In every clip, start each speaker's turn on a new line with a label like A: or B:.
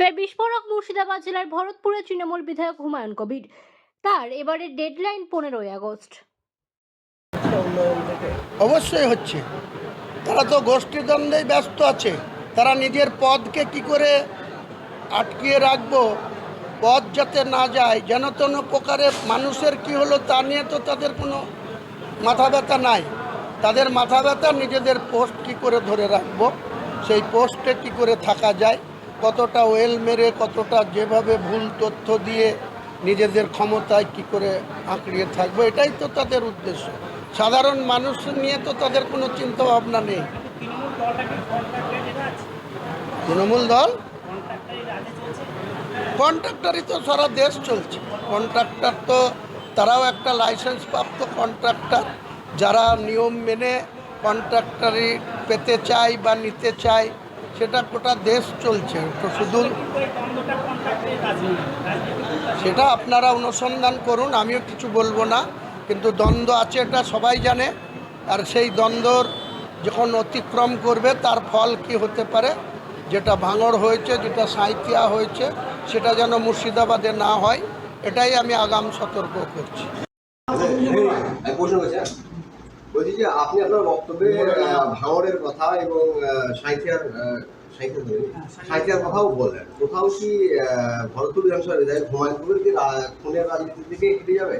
A: ফের বিস্ফোরক মুর্শিদাবাদ জেলার ভরতপুরের তৃণমূল বিধায়ক হুমায়ুন কবির। তার এবারের ডেডলাইন পনেরোই আগস্ট।
B: অবশ্যই হচ্ছে। তারা তো গোষ্ঠীদ্বন্দ্বেই ব্যস্ত আছে। তারা নিজের পদকে কি করে আটকিয়ে রাখব? পদ যাতে না যায়, যেন তেন প্রকারে মানুষের কি হলো তা নিয়ে তো তাদের কোনো মাথা ব্যথা নাই। তাদের মাথা ব্যথা নিজেদের পোস্ট কি করে ধরে রাখব? সেই পোস্টে কি করে থাকা যায়? কতটা ওয়েল মেরে, কতটা যেভাবে ভুল তথ্য দিয়ে নিজেদের ক্ষমতায় কি করে আঁকড়িয়ে থাকব, এটাই তো তাদের উদ্দেশ্য। সাধারণ মানুষ নিয়ে তো তাদের কোনো চিন্তা ভাবনা নেই। তৃণমূল দল? কন্ট্রাক্টারই তো সারা দেশ চলছে। কন্ট্রাক্টার তো, তারাও একটা লাইসেন্স প্রাপ্ত কন্ট্রাক্টার। যারা নিয়ম মেনে কন্ট্রাক্টারি পেতে চায় বা নিতে চায় সেটা গোটা দেশ চলছে। তো শুধু সেটা আপনারা অনুসন্ধান করুন, আমিও কিছু বলব না, কিন্তু দ্বন্দ্ব আছে এটা সবাই জানে। আর সেই দ্বন্দ্বর যখন অতিক্রম করবে, তার ফল কি হতে পারে? যেটা ভাঙড় হয়েছে, যেটা সাঁইতিয়া হয়েছে, সেটা যেন মুর্শিদাবাদে না হয়, এটাই আমি আগাম সতর্ক করছি।
C: বলছি যে আপনি আপনার বক্তব্যে আহ, ভাঙড়ের কথা এবং ধরে, সাঁইথিয়ার কথাও বললেন। কোথাও কি ভরতপুর বিধানসভা বিধায়ক হুমায়ুন কবির কি খুনের রাজনীতির দিকে কেটে যাবে?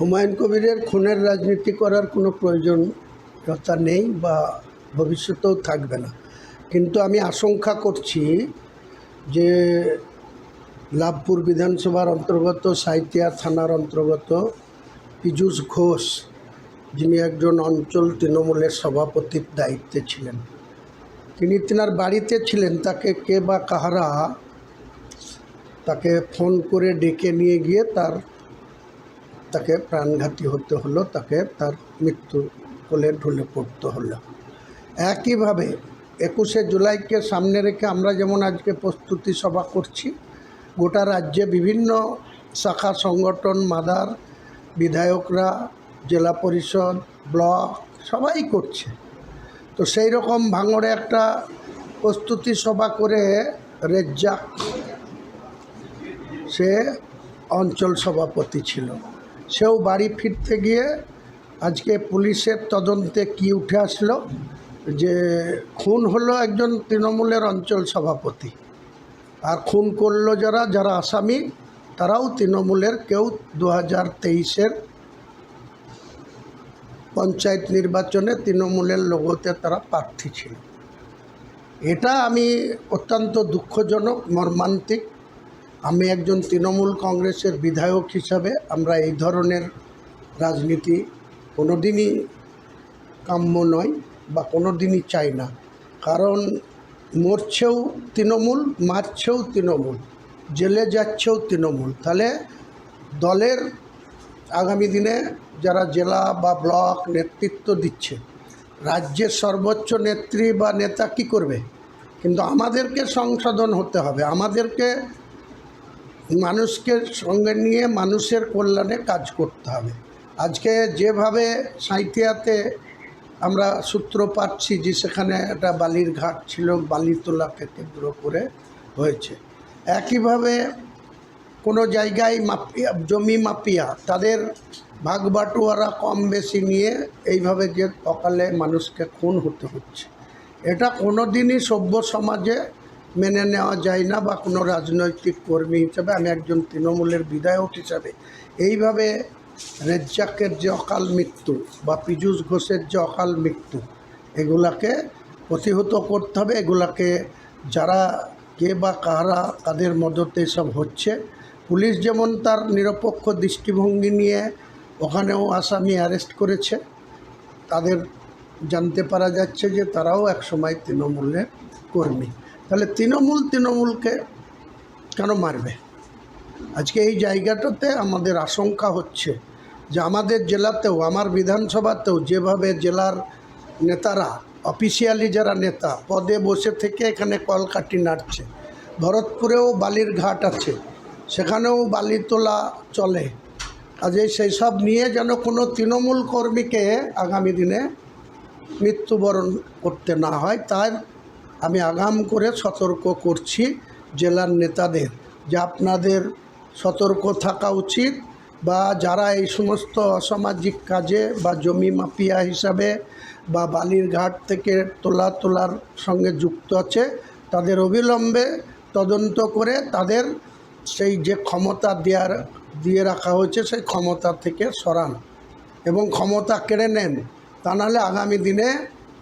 B: হুমায়ুন কবিরের খুনের রাজনীতি করার কোনো প্রয়োজনতা নেই বা ভবিষ্যতেও থাকবে না। কিন্তু আমি আশঙ্কা করছি যে লাভপুর বিধানসভার অন্তর্গত সাইতিয়া থানার অন্তর্গত পীযূষ ঘোষ যিনি একজন অঞ্চল তৃণমূলের সভাপতির দায়িত্বে ছিলেন। তিনি তেনার বাড়িতে ছিলেন। তাকে কে বা কাহারা তাকে ফোন করে ডেকে নিয়ে গিয়ে তার, তাকে প্রাণঘাতী হতে হলো, তাকে তার মৃত্যু কোলে ঢুলে পড়তে হলো। একইভাবে একুশে জুলাইকে সামনে রেখে আমরা যেমন আজকে প্রস্তুতি সভা করছি, গোটা রাজ্যে বিভিন্ন শাখা সংগঠন, মাদার, বিধায়করা জেলা পরিষদ, ব্লক, সবাই করছে। তো সেই রকম ভাঙড়ে একটা প্রস্তুতি সভা করে রেজ্জাক, সে অঞ্চল সভাপতি ছিল। সেও বাড়ি ফিরতে গিয়ে আজকে পুলিশের তদন্তে কি উঠে আসলো যে খুন হলো একজন তৃণমূলের অঞ্চল সভাপতি। আর খুন করল যারা যারা আসামি, তারাও তৃণমূলের। কেউ দু হাজার তেইশের পঞ্চায়েত নির্বাচনে তৃণমূলের লোগোতে তারা প্রার্থী ছিল। এটা আমি অত্যন্ত দুঃখজনক, মর্মান্তিক। আমি একজন তৃণমূল কংগ্রেসের বিধায়ক হিসাবে আমরা এই ধরনের রাজনীতি কোনোদিনই কাম্য নয় বা কোনো দিনই চাই না। কারণ মরছেও তৃণমূল, মারছেও তৃণমূল, জেলে যাচ্ছেও তৃণমূল। তাহলে দলের আগামী দিনে যারা জেলা বা ব্লক নেতৃত্ব দিচ্ছে, রাজ্যের সর্বোচ্চ নেত্রী বা নেতা কী করবে? কিন্তু আমাদেরকে সংশোধন হতে হবে। আমাদেরকে মানুষকে সঙ্গে নিয়ে মানুষের কল্যাণে কাজ করতে হবে। আজকে যেভাবে সাঁইতিয়াতে আমরা সূত্র পাচ্ছি যে সেখানে একটা বালির ঘাট ছিল বালি তোলাকে কেন্দ্র করে হয়েছে। একইভাবে কোনো জায়গায় মাপিয়া জমি মাপিয়া তাদের ভাগবাটোয়ারা কম বেশি নিয়ে এইভাবে যে অকালে মানুষকে খুন হতে হচ্ছে। এটা কোনো দিনই সভ্য সমাজে মেনে নেওয়া যায় না বা কোনো রাজনৈতিক কর্মী হিসেবে। আমি একজন তৃণমূলের বিধায়ক হিসাবে এইভাবে রেজ্জাকের যে অকাল মৃত্যু বা পীযূষ ঘোষের যে অকাল মৃত্যু, এগুলাকে প্রতিহত করতে হবে। এগুলাকে যারা কে বা কারা কাদের মদতে সব হচ্ছে। পুলিশ যেমন তার নিরপেক্ষ দৃষ্টিভঙ্গি নিয়ে ওখানেও আসামি অ্যারেস্ট করেছে, তাদের জানতে পারা যাচ্ছে যে তারাও একসময় তৃণমূলের কর্মী। তাহলে তৃণমূল তৃণমূলকে কেন মারবে? আজকে এই জায়গাটাতে আমাদের আশঙ্কা হচ্ছে যে আমাদের জেলাতেও, আমার বিধানসভাতেও যেভাবে জেলার নেতারা, অফিসিয়ালি যারা নেতা, পদে বসে থেকে এখানে কলকাটি নাড়ছে। ভরতপুরেও বালির ঘাট আছে। সেখানেও বালি তোলা চলে। কাজে সেই সব নিয়ে যেন কোনো তৃণমূল কর্মীকে আগামী দিনে মৃত্যুবরণ করতে না হয়, তার আমি আগাম করে সতর্ক করছি জেলার নেতাদের যে আপনাদের সতর্ক থাকা উচিত বা যারা এই সমস্ত অসামাজিক কাজে বা জমি মাফিয়া হিসাবে বা বালির ঘাট থেকে তোলা তোলার সঙ্গে যুক্ত আছে, তাদের অবিলম্বে তদন্ত করে তাদের সেই যে ক্ষমতা দেওয়ার দিয়ে রাখা হয়েছে সেই ক্ষমতা থেকে সরান। এবং ক্ষমতা কেড়ে নেন। তা নাহলে আগামী দিনে